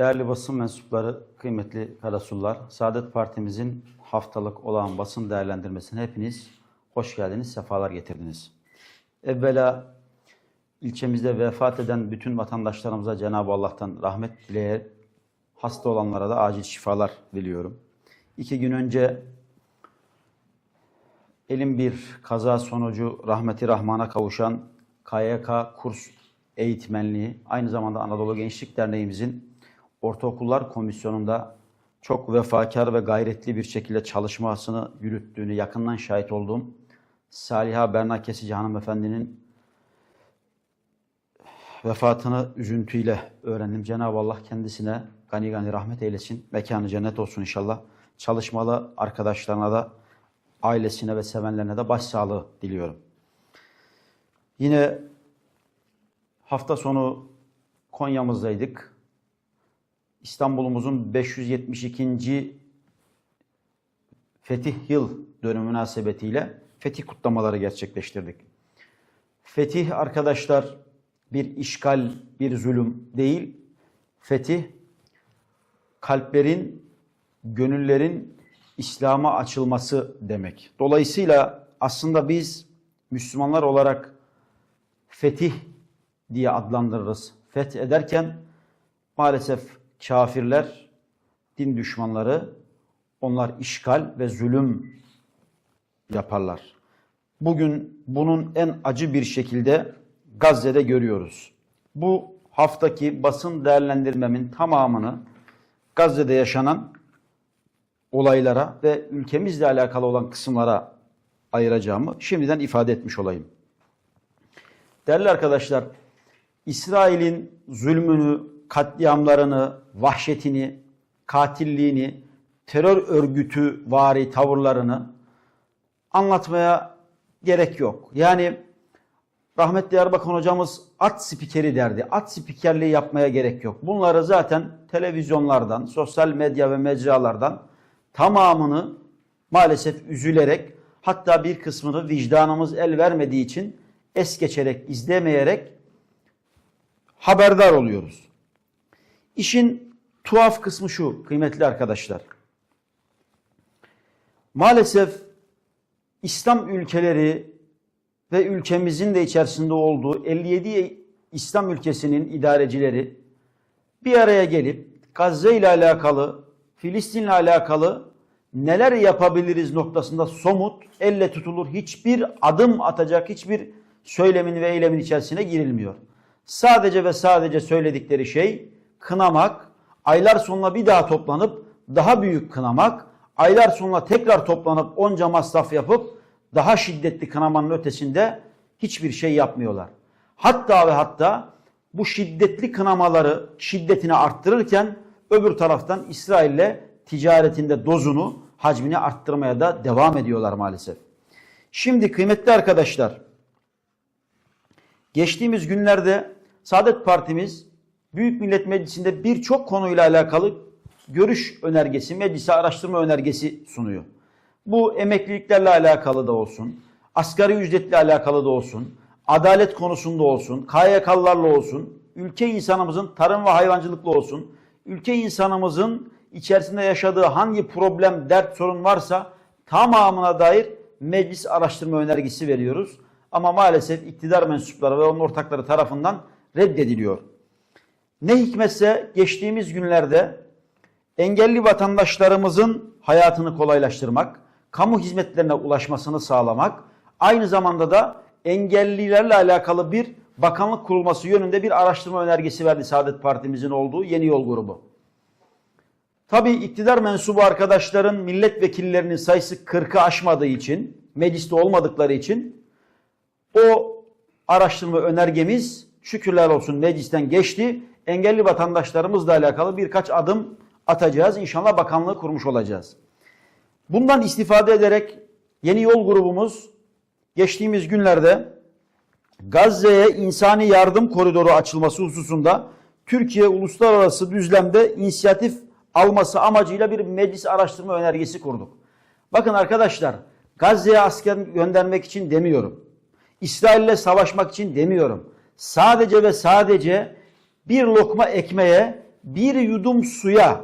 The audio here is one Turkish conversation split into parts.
Değerli basın mensupları, kıymetli Karasullar, Saadet Partimizin haftalık olan basın değerlendirmesine hepiniz hoş geldiniz, sefalar getirdiniz. Evvela ilçemizde vefat eden bütün vatandaşlarımıza Cenab-ı Allah'tan rahmet dileyerek hasta olanlara da acil şifalar diliyorum. İki gün önce elim bir kaza sonucu rahmeti rahmana kavuşan KYK kurs eğitmenliği, aynı zamanda Anadolu Gençlik Derneğimizin Ortaokullar Komisyonu'nda çok vefakar ve gayretli bir şekilde çalışmasını yürüttüğünü yakından şahit olduğum Saliha Berna Kesici hanımefendinin vefatını üzüntüyle öğrendim. Cenab-ı Allah kendisine gani gani rahmet eylesin. Mekanı cennet olsun inşallah. Çalışmalı arkadaşlarına da ailesine ve sevenlerine de başsağlığı diliyorum. Yine hafta sonu Konya'mızdaydık. İstanbul'umuzun 572. Fetih Yıl dönümü münasebetiyle fetih kutlamaları gerçekleştirdik. Fetih arkadaşlar bir işgal, bir zulüm değil. Fetih kalplerin, gönüllerin İslam'a açılması demek. Dolayısıyla aslında biz Müslümanlar olarak fetih diye adlandırırız. Feth ederken maalesef kafirler, din düşmanları onlar işgal ve zulüm yaparlar. Bugün bunun en acı bir şekilde Gazze'de görüyoruz. Bu haftaki basın değerlendirmemin tamamını Gazze'de yaşanan olaylara ve ülkemizle alakalı olan kısımlara ayıracağımı şimdiden ifade etmiş olayım. Değerli arkadaşlar, İsrail'in zulmünü, katliamlarını, vahşetini, katilliğini, terör örgütü vari tavırlarını anlatmaya gerek yok. Yani rahmetli Erbakan hocamız at spikeri derdi. At spikerliği yapmaya gerek yok. Bunları zaten televizyonlardan, sosyal medya ve mecralardan tamamını maalesef üzülerek hatta bir kısmını vicdanımız el vermediği için es geçerek, izlemeyerek haberdar oluyoruz. İşin tuhaf kısmı şu kıymetli arkadaşlar. Maalesef İslam ülkeleri ve ülkemizin de içerisinde olduğu 57 İslam ülkesinin idarecileri bir araya gelip Gazze ile alakalı, Filistin ile alakalı neler yapabiliriz noktasında somut, elle tutulur hiçbir adım atacak hiçbir söylemin ve eylemin içerisine girilmiyor. Sadece ve sadece söyledikleri şey kınamak, aylar sonra bir daha toplanıp daha büyük kınamak, aylar sonra tekrar toplanıp onca masraf yapıp daha şiddetli kınamanın ötesinde hiçbir şey yapmıyorlar. Hatta ve hatta bu şiddetli kınamaları şiddetini arttırırken öbür taraftan İsrail'le ticaretinde dozunu, hacmini arttırmaya da devam ediyorlar maalesef. Şimdi kıymetli arkadaşlar, geçtiğimiz günlerde Saadet Partimiz Büyük Millet Meclisi'nde birçok konuyla alakalı görüş önergesi, meclise araştırma önergesi sunuyor. Bu emekliliklerle alakalı da olsun, asgari ücretle alakalı da olsun, adalet konusunda olsun, KYK'larla olsun, ülke insanımızın tarım ve hayvancılıkla olsun, ülke insanımızın içerisinde yaşadığı hangi problem, dert, sorun varsa tamamına dair meclis araştırma önergesi veriyoruz. Ama maalesef iktidar mensupları ve onun ortakları tarafından reddediliyor. Ne hikmetse geçtiğimiz günlerde engelli vatandaşlarımızın hayatını kolaylaştırmak, kamu hizmetlerine ulaşmasını sağlamak, aynı zamanda da engellilerle alakalı bir bakanlık kurulması yönünde bir araştırma önergesi verdi Saadet Partimizin olduğu Yeni Yol grubu. Tabii iktidar mensubu arkadaşların milletvekillerinin sayısı 40'ı aşmadığı için, mecliste olmadıkları için o araştırma önergemiz şükürler olsun meclisten geçti. Engelli vatandaşlarımızla alakalı birkaç adım atacağız. İnşallah bakanlığı kurmuş olacağız. Bundan istifade ederek Yeni Yol grubumuz geçtiğimiz günlerde Gazze'ye insani yardım koridoru açılması hususunda Türkiye uluslararası düzlemde inisiyatif alması amacıyla bir meclis araştırma önergesi kurduk. Bakın arkadaşlar Gazze'ye asker göndermek için demiyorum. İsrail'le savaşmak için demiyorum. Sadece ve sadece bir lokma ekmeğe bir yudum suya,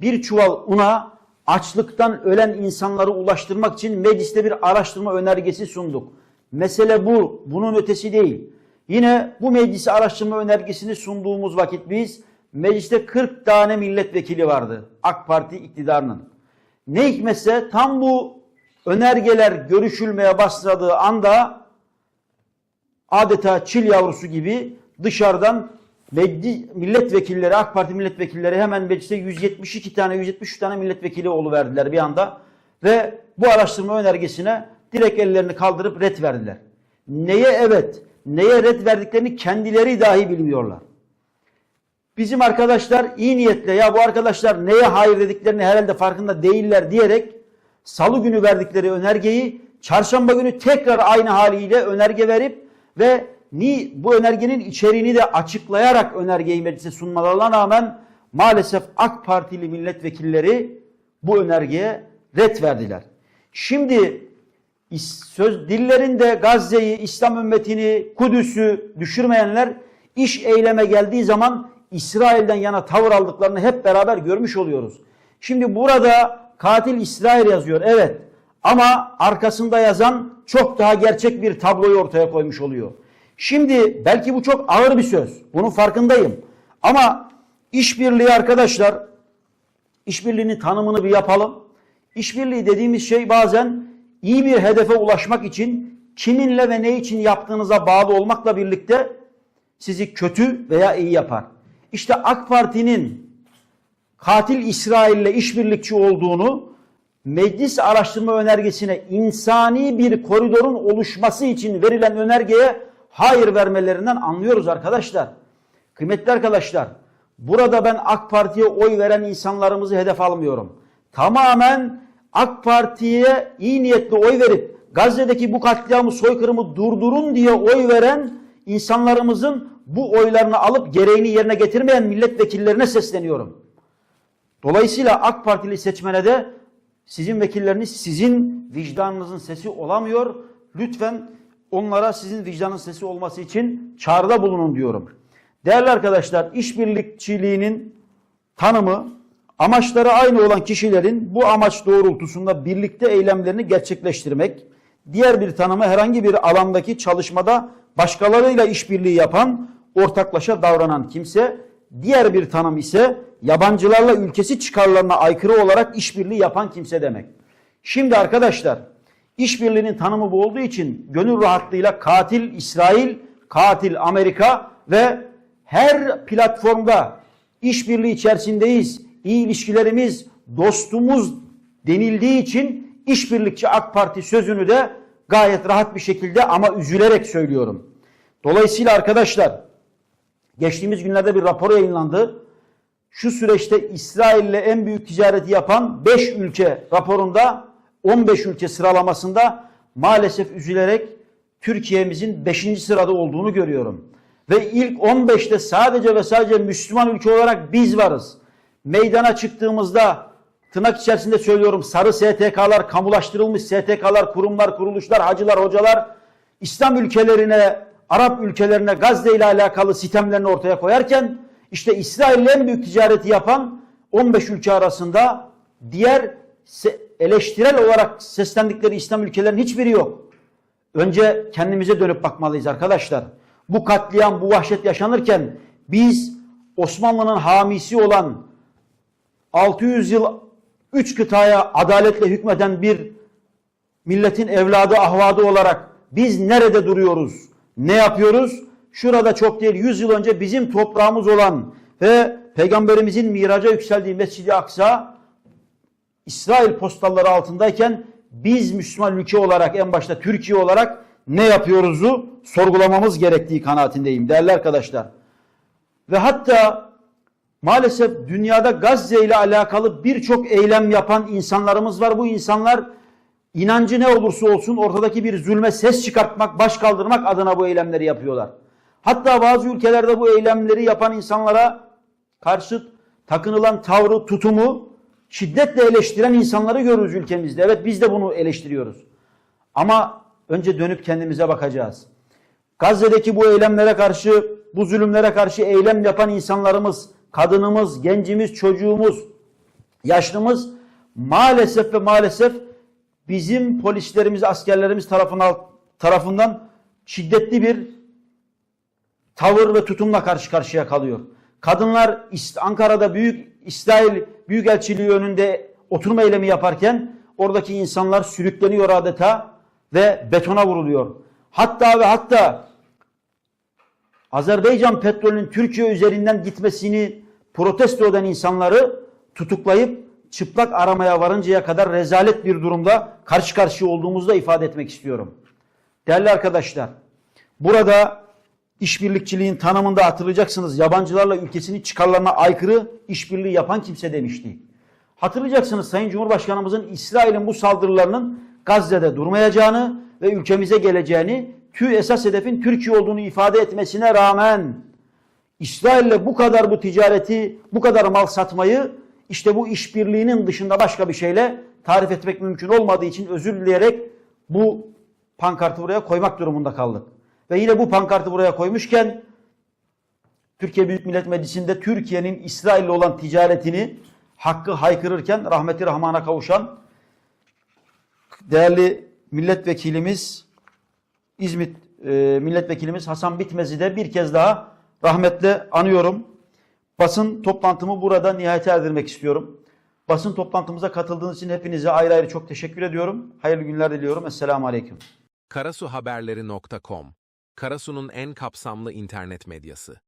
bir çuval una açlıktan ölen insanları ulaştırmak için mecliste bir araştırma önergesi sunduk. Mesele bu, bunun ötesi değil. Yine bu meclise araştırma önergesini sunduğumuz vakit biz mecliste 40 tane milletvekili vardı AK Parti iktidarının. Ne hikmetse tam bu önergeler görüşülmeye başladığı anda adeta çil yavrusu gibi dışarıdan meclis, milletvekilleri, AK Parti milletvekilleri hemen mecliste 172 tane, 173 tane milletvekili verdiler bir anda. Ve bu araştırma önergesine direkt ellerini kaldırıp ret verdiler. Neye evet, neye ret verdiklerini kendileri dahi bilmiyorlar. Bizim arkadaşlar iyi niyetle ya bu arkadaşlar neye hayır dediklerini herhalde farkında değiller diyerek salı günü verdikleri önergeyi çarşamba günü tekrar aynı haliyle önerge verip ve ni bu önergenin içeriğini de açıklayarak önergeyi meclise sunmalarına rağmen maalesef AK Partili milletvekilleri bu önergeye ret verdiler. Şimdi söz dillerinde Gazze'yi, İslam ümmetini, Kudüs'ü düşürmeyenler iş eyleme geldiği zaman İsrail'den yana tavır aldıklarını hep beraber görmüş oluyoruz. Şimdi burada katil İsrail yazıyor evet ama arkasında yazan çok daha gerçek bir tabloyu ortaya koymuş oluyor. Şimdi belki bu çok ağır bir söz. Bunun farkındayım. Ama işbirliği arkadaşlar işbirliğinin tanımını bir yapalım. İşbirliği dediğimiz şey bazen iyi bir hedefe ulaşmak için kiminle ve ne için yaptığınıza bağlı olmakla birlikte sizi kötü veya iyi yapar. İşte AK Parti'nin katil İsrail'le işbirlikçi olduğunu meclis araştırma önergesine insani bir koridorun oluşması için verilen önergeye hayır vermelerinden anlıyoruz arkadaşlar. Kıymetli arkadaşlar, burada ben AK Parti'ye oy veren insanlarımızı hedef almıyorum. Tamamen AK Parti'ye iyi niyetli oy verip Gazze'deki bu katliamı soykırımı durdurun diye oy veren insanlarımızın bu oylarını alıp gereğini yerine getirmeyen milletvekillerine sesleniyorum. Dolayısıyla AK Partili seçmene de sizin vekilleriniz sizin vicdanınızın sesi olamıyor. Lütfen onlara sizin vicdanın sesi olması için çağrıda bulunun diyorum. Değerli arkadaşlar işbirlikçiliğinin tanımı amaçları aynı olan kişilerin bu amaç doğrultusunda birlikte eylemlerini gerçekleştirmek. Diğer bir tanımı herhangi bir alandaki çalışmada başkalarıyla işbirliği yapan, ortaklaşa davranan kimse. Diğer bir tanım ise yabancılarla ülkesi çıkarlarına aykırı olarak işbirliği yapan kimse demek. Şimdi arkadaşlar işbirliğinin tanımı bu olduğu için gönül rahatlığıyla katil İsrail, katil Amerika ve her platformda işbirliği içerisindeyiz. İyi ilişkilerimiz, dostumuz denildiği için işbirlikçi AK Parti sözünü de gayet rahat bir şekilde ama üzülerek söylüyorum. Dolayısıyla arkadaşlar geçtiğimiz günlerde bir rapor yayınlandı. Şu süreçte İsrail ile en büyük ticareti yapan 5 ülke raporunda 15 ülke sıralamasında maalesef üzülerek Türkiye'mizin 5. sırada olduğunu görüyorum. Ve ilk 15'te sadece ve sadece Müslüman ülke olarak biz varız. Meydana çıktığımızda tırnak içerisinde söylüyorum sarı STK'lar, kamulaştırılmış STK'lar, kurumlar, kuruluşlar, hacılar, hocalar İslam ülkelerine, Arap ülkelerine Gazze ile alakalı sistemlerini ortaya koyarken işte İsrail'le en büyük ticareti yapan 15 ülke arasında diğer eleştirel olarak seslendikleri İslam ülkelerinin hiçbiri yok. Önce kendimize dönüp bakmalıyız arkadaşlar. Bu katliam, bu vahşet yaşanırken biz Osmanlı'nın hamisi olan 600 yıl 3 kıtaya adaletle hükmeden bir milletin evladı, ahvadı olarak biz nerede duruyoruz? Ne yapıyoruz? Şurada çok değil 100 yıl önce bizim toprağımız olan ve Peygamberimizin miraca yükseldiği Mescid-i Aksa İsrail postalları altındayken biz Müslüman ülke olarak en başta Türkiye olarak ne yapıyoruzu sorgulamamız gerektiği kanaatindeyim değerli arkadaşlar. Ve hatta maalesef dünyada Gazze ile alakalı birçok eylem yapan insanlarımız var. Bu insanlar inancı ne olursa olsun ortadaki bir zulme ses çıkartmak, baş kaldırmak adına bu eylemleri yapıyorlar. Hatta bazı ülkelerde bu eylemleri yapan insanlara karşı takınılan tavrı, tutumu şiddetle eleştiren insanları görürüz ülkemizde. Evet biz de bunu eleştiriyoruz. Ama önce dönüp kendimize bakacağız. Gazze'deki bu eylemlere karşı, bu zulümlere karşı eylem yapan insanlarımız kadınımız, gencimiz, çocuğumuz, yaşlımız maalesef ve maalesef bizim polislerimiz, askerlerimiz tarafından, tarafından şiddetli bir tavır ve tutumla karşı karşıya kalıyor. Kadınlar Ankara'da Büyük İsrail Büyükelçiliği önünde oturma eylemi yaparken oradaki insanlar sürükleniyor adeta ve betona vuruluyor. Hatta ve hatta Azerbaycan petrolünün Türkiye üzerinden gitmesini protesto eden insanları tutuklayıp çıplak aramaya varıncaya kadar rezalet bir durumda karşı karşıya olduğumuzu da ifade etmek istiyorum. Değerli arkadaşlar, burada işbirlikçiliğin tanımında hatırlayacaksınız yabancılarla ülkesinin çıkarlarına aykırı işbirliği yapan kimse demişti. Hatırlayacaksınız Sayın Cumhurbaşkanımızın İsrail'in bu saldırılarının Gazze'de durmayacağını ve ülkemize geleceğini, tüy esas hedefin Türkiye olduğunu ifade etmesine rağmen İsrail'le bu kadar bu ticareti, bu kadar mal satmayı işte bu işbirliğinin dışında başka bir şeyle tarif etmek mümkün olmadığı için özür dileyerek bu pankartı buraya koymak durumunda kaldık. Ve yine bu pankartı buraya koymuşken Türkiye Büyük Millet Meclisi'nde Türkiye'nin İsrail'le olan ticaretini hakkı haykırırken rahmeti rahmana kavuşan değerli milletvekilimiz İzmit e, milletvekilimiz Hasan Bitmez'i de bir kez daha rahmetle anıyorum. Basın toplantımı burada nihayete erdirmek istiyorum. Basın toplantımıza katıldığınız için hepinize ayrı ayrı çok teşekkür ediyorum. Hayırlı günler diliyorum. Esselamu Aleyküm. karasuhaberleri.com Karasu'nun en kapsamlı internet medyası.